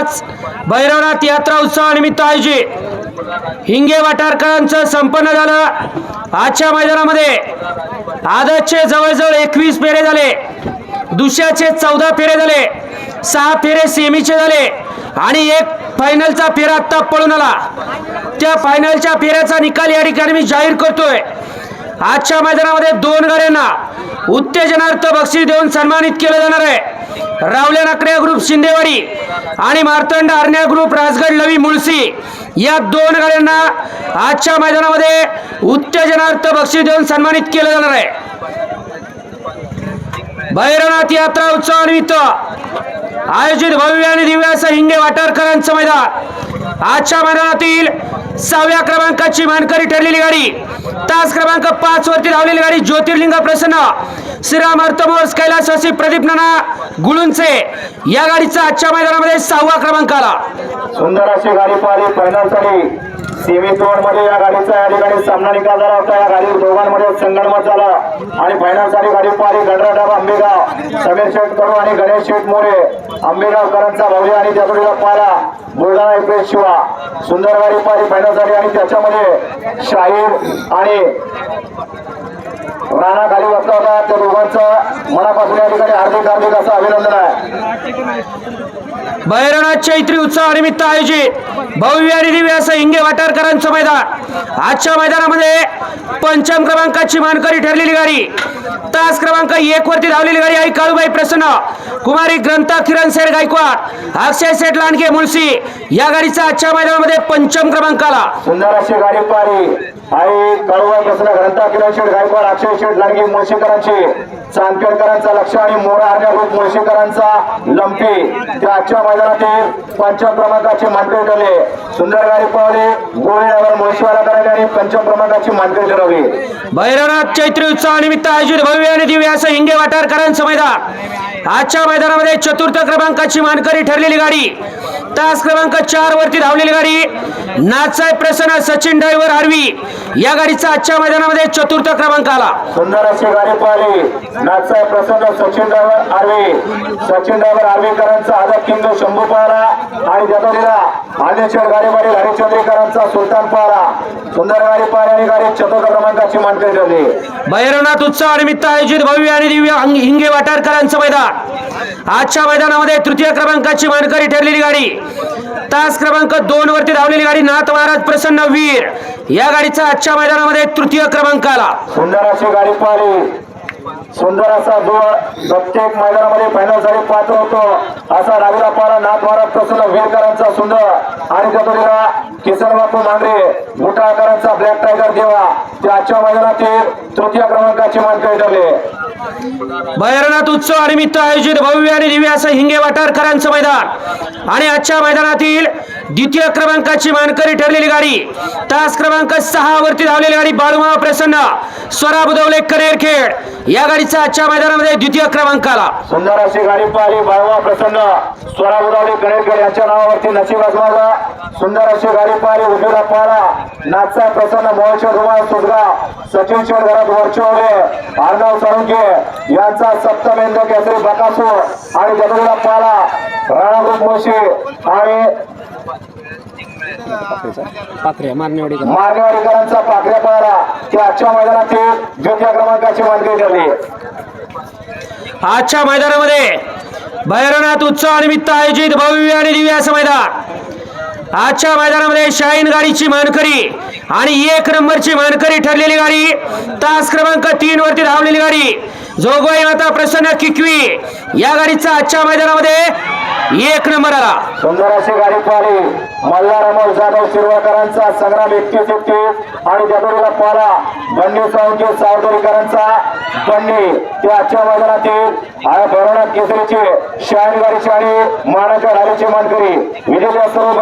पाच. भैरवनाथ यात्रा उत्सवानिमित्त आयोजित. हिंगे वाटारकरांचं संपन्न झालं. आजच्या मैदानामध्ये आदर्शचे जवळजवळ एकवीस फेरे झाले. दुसऱ्याचे चौदा फेरे झाले. सहा फेरे सेमीचे झाले. आणि एक फायनलचा फेरा आत्ता पळून आला. त्या फायनलच्या फेऱ्याचा निकाल या ठिकाणी मी जाहीर करतोय. आजच्या मैदानामध्ये दोन गाड्यांना उत्तेजनार्थ बक्षीस देऊन सन्मानित केलं जाणार आहे. रावल्या नाकड्या ग्रुप शिंदेवाडी आणि मार्तंड आरण्या ग्रुप राजगड लवी मुळसी या दोन गाड्यांना आजच्या मैदानामध्ये उत्तेजनार्थ बक्षीस देऊन सन्मानित केलं जाणार आहे. भैरवनाथ यात्रा उत्सवानिमित्त आयोजित भव्य आणि दिव्य असं हिंगे वाटारकरांचं मैदान. आजच्या मैदानातील सहाव्या क्रमांकाची मानकरी ठरलेली गाडी तास क्रमांक पाच वरती धावलेली गाडी ज्योतिर्लिंग प्रसन्न. श्रीराम अर्थमोस कैलासवासी प्रदीप नाना गुळुंचे. या गाडीचा आजच्या मैदानामध्ये सहावा क्रमांक आला. सुंदर अशी गाडी पाहिली फायनल सेमी दोन मध्ये या गाडीचा या ठिकाणी सामना निकाल झाला होता या गाडी दोघांमध्ये संगणमत झाला. आणि फायनलसाठी गाडी पारी गणराडाब आंबेगाव. समीर शेठ कडू आणि गणेश शेठ मोरे. आंबेगावकरांचा भाऊजी आणि त्याकडीला पाला बुलढाणा एक्सप्रेस शिवा. सुंदर गाडी पाहिली फायनल आणि त्याच्यामध्ये शाहीर आणि राणा खाली बसला होता. त्या दोघांचं मनापासून या ठिकाणी हार्दिक हार्दिक असं अभिनंदन आहे. भैरवनाथ चैत्री उत्सवानिमित्त आयोजित भव्य आणि दिव्य असं हिंगे वाटारकरांचं मैदान. आजच्या मैदानामध्ये पंचम क्रमांकाची मानकरी ठरलेली गाडी. तास क्रमांक एक वरती धावलेली गाडी आई काळूबाई प्रसन्न कुमारी ग्रंथा किरण सेठ गायकवाड अक्षय सेठ लांडगे मुळशी या गाडीचा आजच्या मैदानामध्ये पंचम क्रमांक आला सुंदर अशी गाडी पारी. आई कळवा बसला घंटा किरण शेठ गायकवाड अक्षय शेठ लाडगी मुळशीकरांची चांदखेडकरांचा लक्ष आणि मोरा हरण्या ग्रुप लंपी. त्या आजच्या मैदानातील पंचम क्रमांकाचे मानकरी ठरले. सुंदर गाडी पाहिली गोळीनगर मुळशीवालाकरांनी आणि पंचम क्रमांकाची मानकरी ठरवली. भैरवनाथ चैत्री उत्सवानिमित्त आयोजित भव्य आणि दिव्य असं हिंगे वाटारकरांचं मैदान. आजच्या मैदानामध्ये चतुर्थ क्रमांकाची मानकरी ठरलेली गाडी. तास क्रमांक चार वरती धावलेली गाडी. Nathsaheb Prasanna Sachin driver RV. या गाडीचा आजच्या मैदानामध्ये चतुर्थ क्रमांक आला. सुंदर अशी गाडी पाहिली. नाथसाहेब प्रसन्न सचिन ड्रायव्हर आर्वी. सचिन ड्रायव्हर आर्वीकरांचा आदत किंग शंभू पाहला आणि त्याचा दिला आलेश्वर गाडीवाडी हरिचंद्रीकरांचा सुलतान पाहला सुंदर गाडी पाहिली आणि गाडी चतुर्थ क्रमांकाची मानकरी ठरली. भैरवनाथ उत्सवानिमित्त आयोजित भव्य आणि दिव्य हिंगे वाटारकरांचं मैदान. आजच्या मैदानामध्ये तृतीय क्रमांकाची मानकरी ठरलेली गाडी. तास क्रमांक दोन वरती धावलेली गाडी नाथ महाराज प्रसन्न वीर. या गाडीचा आजच्या मैदानामध्ये तृतीय क्रमांक आला सुंदर अशी गाडी पाहिली. सुंदर असा जोड प्रत्येक मैदानामध्ये फायनलसाठी पात्र होतो. असा रावीला पारा नाथ महाराज प्रसन्न वीरकरांचा सुंदर. आणि त्यातोडीला किसन बापू मांगरे आकारांचा ब्लॅक टायगर देवा. ते आजच्या मैदानातील तृतीय क्रमांकाची मानकरी ठरले. भैरनाथ उत्सवानिमित्त आयोजित भव्य आणि दिव्य असं हिंगे वाटारकरांचं मैदान. आणि आजच्या मैदानातील द्वितीय क्रमांकाची मानकरी ठरलेली गाडी तास क्रमांक सहा वरती धावलेली गाडी बाळूमाव प्रसन्न स्वरा बुधवले खेळ या गाडीचा आजच्या मैदानामध्ये द्वितीय क्रमांक आला सुंदर अशी गाडी पाहिली बाळवा प्रसन्न. स्वरा उदावली गणेशगड यांच्या नावावरती नशीब आजमावला. सुंदर अशी गाडी पाहिली उजवीला पाहला. नाचा प्रसन्न मोहशेठ रुमाल सुटगाव सचिन शेड घरात वरचवले अर्णव साळुंके यांचा सप्तमेंद्र केसरी बकासूर आणि जगुला पाला राणा मोशी आणि पाखऱ्या पाहला ते आजच्या मैदानातील द्वितीय क्रमांकाची मानकरी ठरली आजच्या मैदानामध्ये भैरवनाथ उत्सवानिमित्त आयोजित भव्य आणि दिव्य असं मैदान. आजच्या मैदानामध्ये शाहीन गाडीची मानकरी आणि एक नंबरची मानकरी ठरलेली गाडी तास क्रमांक तीन वरती धावलेली गाडी जोगवाई माता प्रसन्न किकवी या गाडीचा आजच्या मैदानामध्ये एक नंबर आला सुंदर अशी गाडी पाहिली मल्हार जाधव शिरवाकरांचा संग्राम एकतीस एकतीस आणि जगडीला पाला बंडी सावंगी सावदरीकरांचा बंडी ते आजच्या मैदानातील आहे केसरीचे केसरीची शाही गाडीची आणि मानाच्या ढालीची मानकरी. विजय सर्व